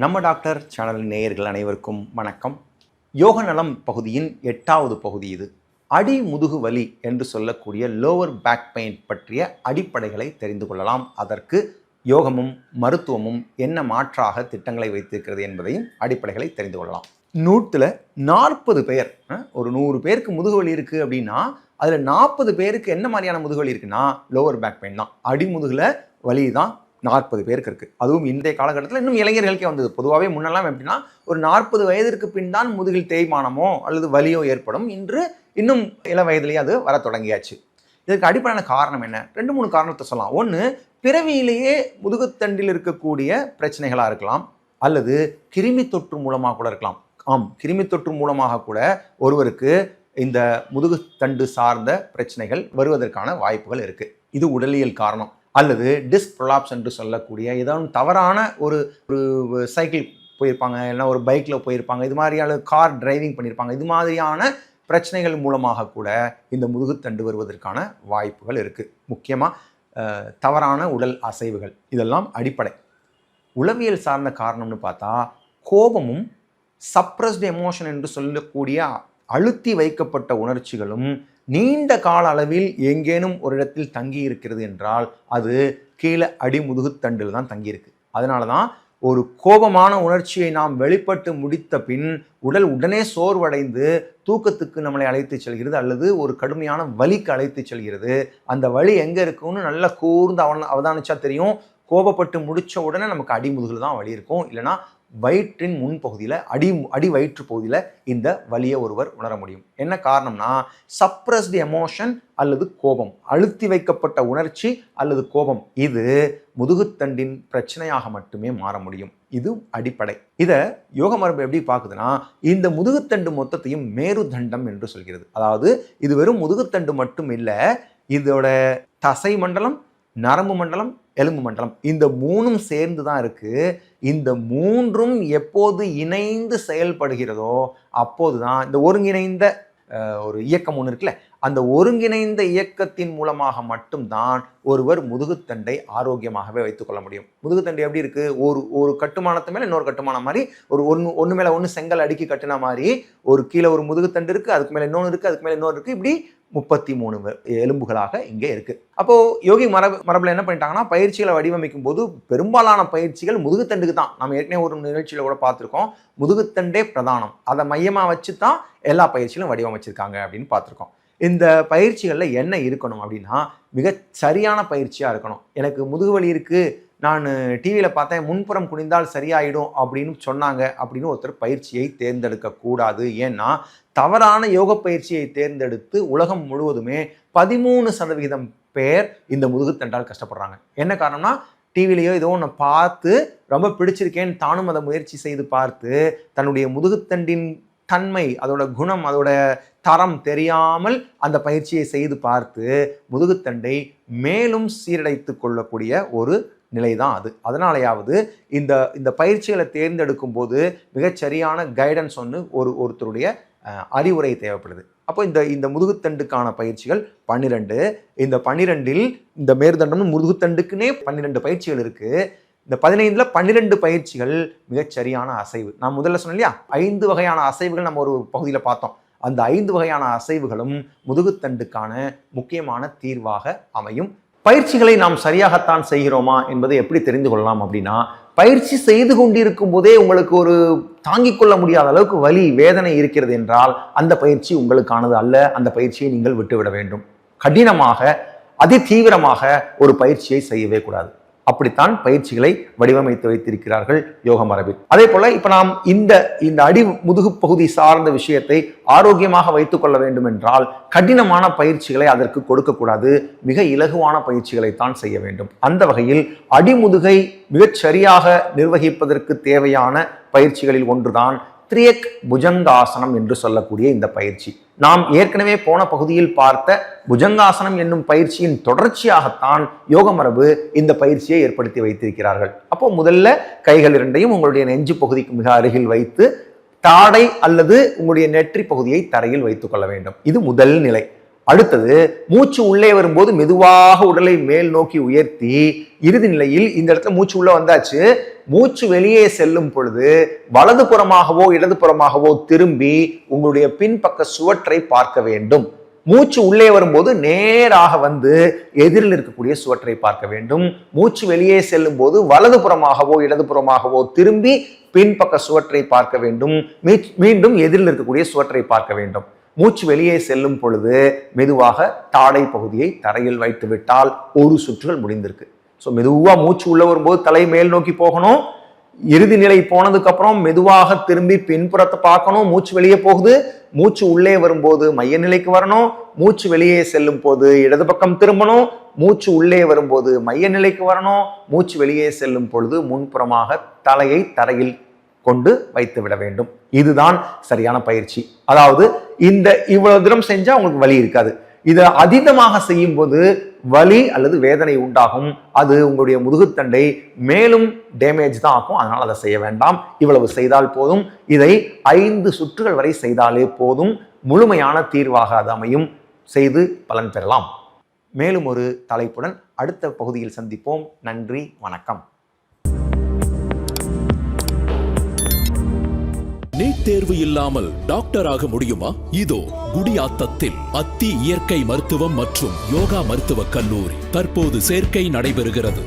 நம்ம doctor channel நேயர்கள் அனைவருக்கும் வணக்கம். யோக நலம் பகுதியின் எட்டாவது பகுதி இது. அடி முதுகு வலி என்று சொல்லக்கூடிய லோவர் பேக் பெயின் பற்றிய அடிப்படைகளை தெரிந்து கொள்ளலாம். அதற்கு யோகமும் மருத்துவமும் என்ன மாற்றாக திட்டங்களை வைத்திருக்கிறது என்பதையும் அடிப்படைகளை தெரிந்து கொள்ளலாம். நூற்றில் நாற்பது பேர் ஒரு நூறு பேருக்கு முதுகு வலி இருக்குது அப்படின்னா அதில் நாற்பது பேருக்கு என்ன மாதிரியான முதுகு வலி இருக்குன்னா லோவர் பேக் பெயின் தான். அடி முதுகில் வலி தான் நாற்பது பேருக்கு இருக்குது அதுவும் இன்றைய காலகட்டத்தில் இன்னும் இளைஞர்களுக்கே வந்தது. பொதுவாகவே முன்னெல்லாம் எப்படின்னா ஒரு நாற்பது வயதிற்கு பின் தான் முதுகில் தேய்மானமோ அல்லது வலியோ ஏற்படும். இன்று இன்னும் இள வயதிலேயே அது வர தொடங்கியாச்சு. இதற்கு அடிப்படையான காரணம் என்ன? ரெண்டு மூணு காரணத்தை சொல்லலாம். ஒன்று பிறவியிலேயே முதுகுத்தண்டில் இருக்கக்கூடிய பிரச்சனைகளாக இருக்கலாம். அல்லது கிருமி தொற்று மூலமாக கூட இருக்கலாம். ஆம் கிருமி தொற்று மூலமாக கூட ஒருவருக்கு இந்த முதுகுத்தண்டு சார்ந்த பிரச்சனைகள் வருவதற்கான வாய்ப்புகள் இருக்குது இது உடலியல் காரணம். அல்லது டிஸ்க் ப்ரொலாப்ஸ் என்று சொல்லக்கூடிய ஏதாவது தவறான ஒரு ஒரு சைக்கிள் போயிருப்பாங்க இல்லைனா ஒரு பைக்கில் போயிருப்பாங்க இது மாதிரியான கார் டிரைவிங் பண்ணியிருப்பாங்க இது மாதிரியான பிரச்சனைகள் மூலமாக கூட இந்த முதுகுத்தண்டு வருவதற்கான வாய்ப்புகள் இருக்குது முக்கியமாக தவறான உடல் அசைவுகள் இதெல்லாம் அடிப்படை. உளவியல் சார்ந்த காரணம்னு பார்த்தா கோபமும் சப்ரஸ்ட் எமோஷன் என்று சொல்லக்கூடிய அழுத்தி வைக்கப்பட்ட உணர்ச்சிகளும் நீண்ட கால அளவில் எங்கேனும் ஒரு இடத்தில் தங்கி இருக்கிறது என்றால் அது கீழே அடிமுதுகுத்தண்டில் தான் தங்கியிருக்கு. அதனால தான் ஒரு கோபமான உணர்ச்சியை நாம் வெளிப்பட்டு முடித்த பின் உடல் உடனே சோர்வடைந்து தூக்கத்துக்கு நம்மளை அழைத்து செல்கிறது அல்லது ஒரு கடுமையான வலிக்கு அழைத்து செல்கிறது. அந்த வலி எங்கே இருக்குன்னு நல்லா கூர்ந்து அவன் அவதானிச்சா தெரியும். கோபப்பட்டு முடித்த உடனே நமக்கு அடிமுதுகில் தான் வலி இருக்கும். இல்லைன்னா வயிற்றின் முன்பகுதியில் அடி அடி வயிற்று பகுதியில் இந்த வலியை ஒருவர் உணர முடியும். என்ன காரணம்னா சப்ரஸ்டு எமோஷன் அல்லது கோபம் அழுத்தி வைக்கப்பட்ட உணர்ச்சி அல்லது கோபம் இது முதுகுத்தண்டின் பிரச்சனையாக மட்டுமே மாற முடியும். இது அடிப்படை. இதை யோக மரபு எப்படி பார்க்குதுன்னா இந்த முதுகுத்தண்டு மொத்தத்தையும் மேருதண்டம் என்று சொல்கிறது. அதாவது இது வெறும் முதுகுத்தண்டு மட்டும் இல்லை இதோட தசை மண்டலம் நரம்பு மண்டலம் எலும்பு மண்டலம். இந்த மூணும் சேர்ந்து தான் இருக்குது இந்த மூன்றும் எப்போது இணைந்து செயல்படுகிறதோ அப்போது தான் இந்த ஒருங்கிணைந்த ஒரு இயக்கம் ஒன்று இருக்குல்ல அந்த ஒருங்கிணைந்த இயக்கத்தின் மூலமாக மட்டும்தான் ஒருவர் முதுகுத்தண்டை ஆரோக்கியமாகவே வைத்துக்கொள்ள முடியும். முதுகுத்தண்டை எப்படி இருக்குது ஒரு ஒரு கட்டுமானத்து மேலே இன்னொரு கட்டுமானம் மாதிரி ஒரு ஒன்று ஒன்று மேலே ஒன்று செங்கல் அடுக்கி கட்டின மாதிரி ஒரு கீழே ஒரு முதுகுத்தண்டு இருக்குது அதுக்கு மேலே இன்னொன்று இருக்குது அதுக்கு மேலே இன்னொன்று இருக்குது இப்படி முப்பத்தி மூணு எலும்புகளாக இங்கே இருக்குது அப்போது யோகி மரபு மரபில் என்ன பண்ணிட்டாங்கன்னா பயிற்சிகளை வடிவமைக்கும் போது பெரும்பாலான பயிற்சிகள் முதுகுத்தண்டுக்கு தான். நம்ம ஏற்கனவே ஒரு நிகழ்ச்சியில் கூட பார்த்துருக்கோம். முதுகுத்தண்டே பிரதானம். அதை மையமாக வச்சு தான் எல்லா பயிற்சிகளும் வடிவமைச்சிருக்காங்க அப்படின்னு பார்த்துருக்கோம். இந்த பயிற்சிகளில் என்ன இருக்கணும் அப்படின்னா மிக சரியான பயிற்சியாக இருக்கணும். எனக்கு முதுகு வலி இருக்குது நான் டிவியில் பார்த்தேன் முன்புறம் குனிந்தால் சரியாயிடும் அப்படின்னு சொன்னாங்க. அப்படின்னு ஒருத்தர் பயிற்சியை தேர்ந்தெடுக்க கூடாது. ஏன்னா தவறான யோக பயிற்சியை தேர்ந்தெடுத்து உலகம் முழுவதுமே பதிமூணு சதவிகிதம் பேர் இந்த முதுகுத்தண்டால் கஷ்டப்படுறாங்க. என்ன காரணம்னா டிவிலையோ ஏதோ ஒன்று பார்த்து ரொம்ப பிடிச்சிருக்கேன்னு தானும் அதை முயற்சி செய்து பார்த்து தன்னுடைய முதுகுத்தண்டின் தன்மை அதோட குணம் அதோட தரம் தெரியாமல் அந்த பயிற்சியை செய்து பார்த்து முதுகுத்தண்டை மேலும் சீரடைத்து கொள்ளக்கூடிய ஒரு நிலை தான் அது. அதனாலையாவது இந்த இந்த பயிற்சிகளை தேர்ந்தெடுக்கும் போது மிகச்சரியான கைடன்ஸ் ஒன்று ஒரு ஒருத்தருடைய அறிவுரை தேவைப்படுது. அப்போ இந்த இந்த முதுகுத்தண்டுக்கான பயிற்சிகள் பன்னிரெண்டு. இந்த பன்னிரெண்டில் இந்த மேற்தண்டம் முதுகுத்தண்டுக்குன்னே பன்னிரெண்டு பயிற்சிகள் இருக்குது இந்த பதினைந்தில் பன்னிரெண்டு பயிற்சிகள் மிகச்சரியான அசைவு. நான் முதல்ல சொன்னேன் இல்லையா? ஐந்து வகையான அசைவுகள் நம்ம ஒரு பகுதியில் பார்த்தோம். அந்த ஐந்து வகையான அசைவுகளும் முதுகுத்தண்டுக்கான முக்கியமான தீர்வாக அமையும். பயிற்சிகளை நாம் சரியாகத்தான் செய்கிறோமா என்பதை எப்படி தெரிந்து கொள்ளலாம் அப்படின்னா பயிற்சி செய்து கொண்டிருக்கும் போதே உங்களுக்கு ஒரு தாங்கிக் கொள்ள முடியாத அளவுக்கு வலி வேதனை இருக்கிறது என்றால் அந்த பயிற்சி உங்களுக்கானது அல்ல. அந்த பயிற்சியை நீங்கள் விட்டுவிட வேண்டும். கடினமாக அதி தீவிரமாக ஒரு பயிற்சியை செய்யவே கூடாது. அப்படித்தான் பயிற்சிகளை வடிவமைத்து வைத்திருக்கிறார்கள் யோக மரபில் அதே போல இப்ப நாம் இந்த இந்த அடி முதுகு பகுதி சார்ந்த விஷயத்தை ஆரோக்கியமாக வைத்துக் கொள்ள வேண்டும் என்றால் கடினமான பயிற்சிகளை அதற்கு கொடுக்கக்கூடாது மிக இலகுவான பயிற்சிகளை தான் செய்ய வேண்டும். அந்த வகையில் அடிமுதுகை மிகச் சரியாக நிர்வகிப்பதற்கு தேவையான பயிற்சிகளில் ஒன்றுதான் த்ரியக் புஜங்காசனம் என்று சொல்லக்கூடிய இந்த பயிற்சி. நாம் ஏற்கனவே போன பகுதியில் பார்த்த புஜங்காசனம் என்னும் பயிற்சியின் தொடர்ச்சியாகத்தான் யோக மரபு இந்த பயிற்சியை ஏற்படுத்தி வைத்திருக்கிறார்கள். அப்போ முதல்ல கைகள் இரண்டையும் உங்களுடைய நெஞ்சு பகுதிக்கு மிக அருகில் வைத்து தாடை அல்லது உங்களுடைய நெற்றி பகுதியை தரையில் வைத்துக் கொள்ள வேண்டும். இது முதல் நிலை. அடுத்தது மூச்சு உள்ளே வரும்போது மெதுவாக உடலை மேல் நோக்கி உயர்த்தி இறுதி நிலையில் இந்த இடத்துல மூச்சு உள்ள வந்தாச்சு. மூச்சு வெளியே செல்லும் பொழுது வலது புறமாகவோ இடது புறமாகவோ திரும்பி உங்களுடைய பின்பக்க சுவற்றை பார்க்க வேண்டும். மூச்சு உள்ளே வரும்போது நேராக வந்து எதிரில் இருக்கக்கூடிய சுவற்றை பார்க்க வேண்டும். மூச்சு வெளியே செல்லும் போது வலது புறமாகவோ இடது புறமாகவோ திரும்பி பின்பக்க சுவற்றை பார்க்க வேண்டும். மீ- மீண்டும் எதிரில் இருக்கக்கூடிய சுவற்றை பார்க்க வேண்டும். மூச்சு வெளியே செல்லும் பொழுது மெதுவாக தாடை பகுதியை தரையில் வைத்து விட்டால் ஒரு சுற்றுகள் முடிந்திருக்கு. ஸோ மெதுவாக மூச்சு உள்ள வரும்போது தலை மேல் நோக்கி போகணும். இறுதி நிலை போனதுக்கு அப்புறம் மெதுவாக திரும்பி பின்புறத்தை பார்க்கணும். மூச்சு வெளியே போகுது. மூச்சு உள்ளே வரும்போது மைய நிலைக்கு வரணும். மூச்சு வெளியே செல்லும் போது இடது பக்கம் திரும்பணும். மூச்சு உள்ளே வரும்போது மைய நிலைக்கு வரணும். மூச்சு வெளியே செல்லும் பொழுது முன்புறமாக தலையை தரையில் கொண்டு வைத்து விட வேண்டும். இதுதான் சரியான பயிற்சி. அதாவது இந்த இவ்வளவு தூரம் செஞ்சா உங்களுக்கு வலி இருக்காது. இதை அதீதமாக செய்யும் போது வலி அல்லது வேதனை உண்டாகும். அது உங்களுடைய முதுகுத்தண்டை மேலும் டேமேஜ் தான் ஆகும் அதனால் அதை செய்ய வேண்டாம். இவ்வளவு செய்தால் போதும். இதை ஐந்து சுற்றுகள் வரை செய்தாலே போதும். முழுமையான தீர்வாக அது அமையும். செய்து பலன் பெறலாம். மேலும் ஒரு தலைப்புடன் அடுத்த பகுதியில் சந்திப்போம். நன்றி வணக்கம். தேர்வு இல்லாமல் டாக்டர் ஆக முடியுமா? இதோ குடியாத்தத்தில் அத்தி இயற்கை மருத்துவம் மற்றும் யோகா மருத்துவக் கல்லூரி தற்போது சேர்க்கை நடைபெறுகிறது.